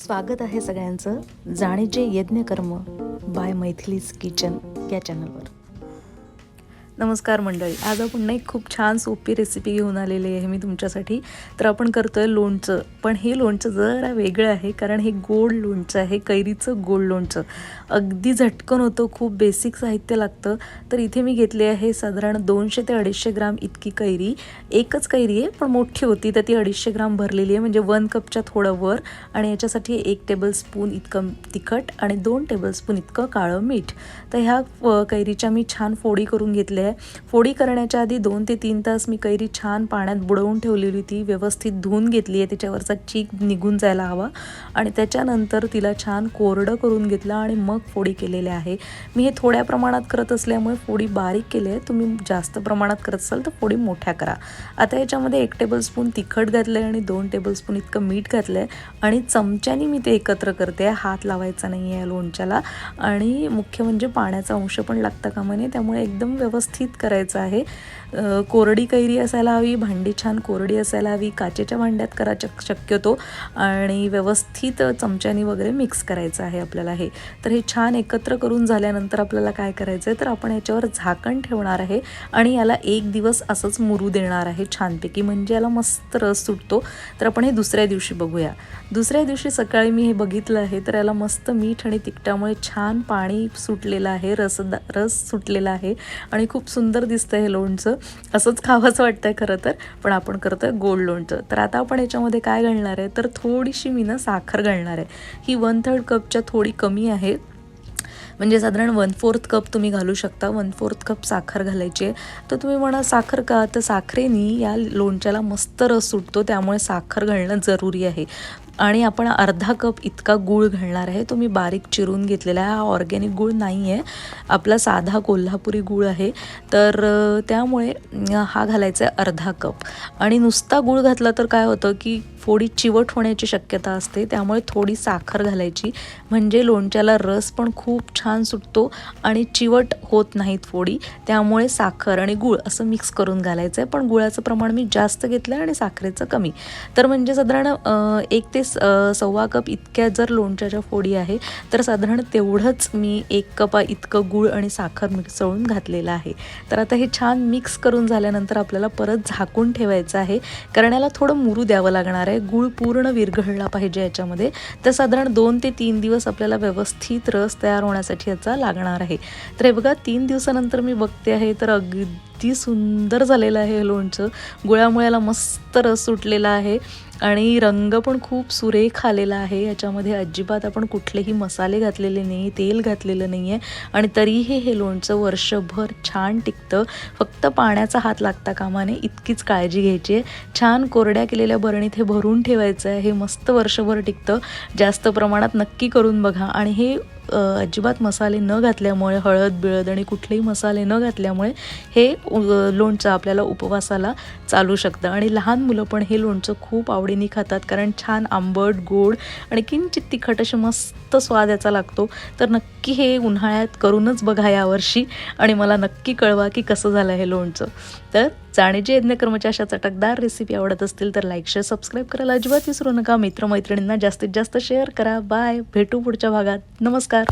स्वागत आहे सगळ्यांचं जाणीचे यज्ञकर्म बाय मैथिलीज किचन या चॅनलवर नमस्कार मंडळी. आज आपण ना एक खूप छान सोपी रेसिपी घेऊन आलेली आहे मी तुमच्यासाठी. तर आपण करतोय लोणचं. पण हे लोणचं जरा वेगळं आहे कारण हे गोड लोणचं आहे कैरीचं गोड लोणचं. अगदी झटकन होतं खूप बेसिक साहित्य लागतं. तर इथे मी घेतले आहे साधारण दोनशे ते अडीचशे ग्राम इतकी कैरी. एकच कैरी आहे पण मोठी होती तर ती अडीचशे ग्राम भरलेली आहे. म्हणजे वन कपच्या थोडं वर. आणि याच्यासाठी एक टेबलस्पून इतकं तिखट आणि दोन टेबलस्पून इतकं काळं मीठ. तर ह्या कैरीच्या मी छान फोडी करून घेतल्या आहे. फोडी करण्याच्या आधी दोन ते तीन तास मी कैरी छान पाण्यात बुडवून ठेवलेली होती. व्यवस्थित धुवून घेतली आहे. त्याच्यावरचा चीक निघून जायला हवा. आणि त्याच्यानंतर तिला छान कोरडं करून घेतलं आणि मग फोडी केलेल्या आहे. मी हे थोड्या प्रमाणात करत असल्यामुळे फोडी बारीक केली आहे. तुम्ही जास्त प्रमाणात करत असाल तर फोडी मोठ्या करा. आता याच्यामध्ये एक टेबलस्पून तिखट घातलं आहे आणि दोन टेबलस्पून इतकं मीठ घातलं आहे आणि चमच्याने मी ते एकत्र करते. हात लावायचा नाही आहे लोणच्याला. आणि मुख्य म्हणजे पाण्याचा अंश पण लागता कामा नये त्यामुळे एकदम व्यवस्थित करायचं आहे. कोरडी कैरी असायला हवी भांडी छान कोरडी असायला हवी काचेच्या भांड्यात करा शक्यतो. आणि व्यवस्थित चमच्यानी वगैरे मिक्स करायचं आहे आपल्याला हे. तर हे छान एकत्र करून झाल्यानंतर आपल्याला काय करायचं आहे तर आपण याच्यावर झाकण ठेवणार आहे आणि याला एक दिवस असंच मुरू देणार आहे छानपैकी. म्हणजे याला मस्त रस सुटतो. तर आपण हे दुसऱ्या दिवशी बघूया. दुसऱ्या दिवशी सकाळी मी हे बघितलं आहे तर याला मस्त मीठ आणि तिखटामुळे छान पाणी सुटलेलं आहे रसदा रस सुटलेला आहे. आणि खूप सुंदर दिसतं हे लोणचं. असंच खावंसं वाटतंय खरं तर पण आपण करतोय गोड लोणचं. तर आता आपण याच्यामध्ये काय घालणार आहे? तर थोडीशी मी ना साखर घालणार आहे. ही वन थर्ड कपच्या थोडी कमी आहे. म्हणजे साधारण वन फोर्थ कप तुम्ही घालू शकता वन फोर्थ कप साखर घालायची आहे. तर तुम्ही म्हणा साखर का? तर साखरेनी या लोणच्याला मस्त रस सुटतो त्यामुळे साखर घालणं जरुरी आहे. आणि आपण अर्धा कप इतका गूळ घालणार आहे. तो मी बारीक चिरून घेतलेला आहे. हा ऑर्गॅनिक गूळ नाही आहे आपला साधा कोल्हापुरी गूळ आहे. तर त्यामुळे हा घालायचा आहे अर्धा कप आणि नुसता गूळ घातला तर काय होतं की फोडी चिवट होण्याची शक्यता असते. त्यामुळे थोडी साखर घालायची. म्हणजे लोणच्याला रस पण खूप छान सुटतो आणि चिवट होत नाहीत फोडी. त्यामुळे साखर आणि गूळ असं मिक्स करून घालायचं आहे पण गुळाचं प्रमाण मी जास्त घेतलं आहे आणि साखरेचं कमी. तर म्हणजे साधारण एक ते स- सव्वा कप इतक्या जर लोणच्याच्या फोडी आहे तर साधारण तेवढंच मी एक कपा इतकं गूळ आणि साखर मिसळून घातलेलं आहे. तर आता हे छान मिक्स करून झाल्यानंतर आपल्याला परत झाकून ठेवायचं आहे. कारण याला थोडं मुरू द्यावं लागणार आहे. गूळ पूर्ण विरघळला पाहिजे याच्यामध्ये. तर साधारण दोन ते तीन दिवस आपल्याला व्यवस्थित रस तयार होण्यासाठी याचा लागणार आहे. तर हे बघा तीन दिवसानंतर मी बघते आहे तर अगदी सुंदर झालेलं आहे हे लोणचं. गुळामुळे याला मस्त रस सुटलेला आहे आणि रंग पण खूप सुरेख आलेला आहे. याच्यामध्ये अजिबात आपण कुठलेही मसाले घातलेले नाही तेल घातलेलं नाही आहे आणि तरीही हे लोणचं वर्षभर छान टिकतं. फक्त पाण्याचा हात लागता कामाने इतकीच काळजी घ्यायची आहे. छान कोरड्या केलेल्या बरणीत हे भरून ठेवायचं आहे. हे मस्त वर्षभर टिकतं. जास्त प्रमाणात नक्की करून बघा आणि हे अजिबात मसाले न घातल्यामुळे हळद बिळद आणि कुठलेही मसाले न घातल्यामुळे हे लोणचं आपल्याला उपवासाला चालू शकतं. आणि लहान मुलं पण हे लोणचं खूप आवडीने खातात कारण छान आंबट गोड आणि किंचित तिखट असे मस्त स्वाद याचा लागतो. तर नक्की हे उन्हाळ्यात करूनच बघा यावर्षी आणि मला नक्की कळवा की कसं झालं हे लोणचं. तर जाणीचे यज्ञकर्मच्या अशा चटकदार रेसिपी आवडत असतील तर लाईक शेअर सबस्क्राईब करायला अजिबात विसरू नका. मित्रमैत्रिणींना जास्तीत जास्त शेअर करा. बाय भेटू पुढच्या भागात. नमस्कार.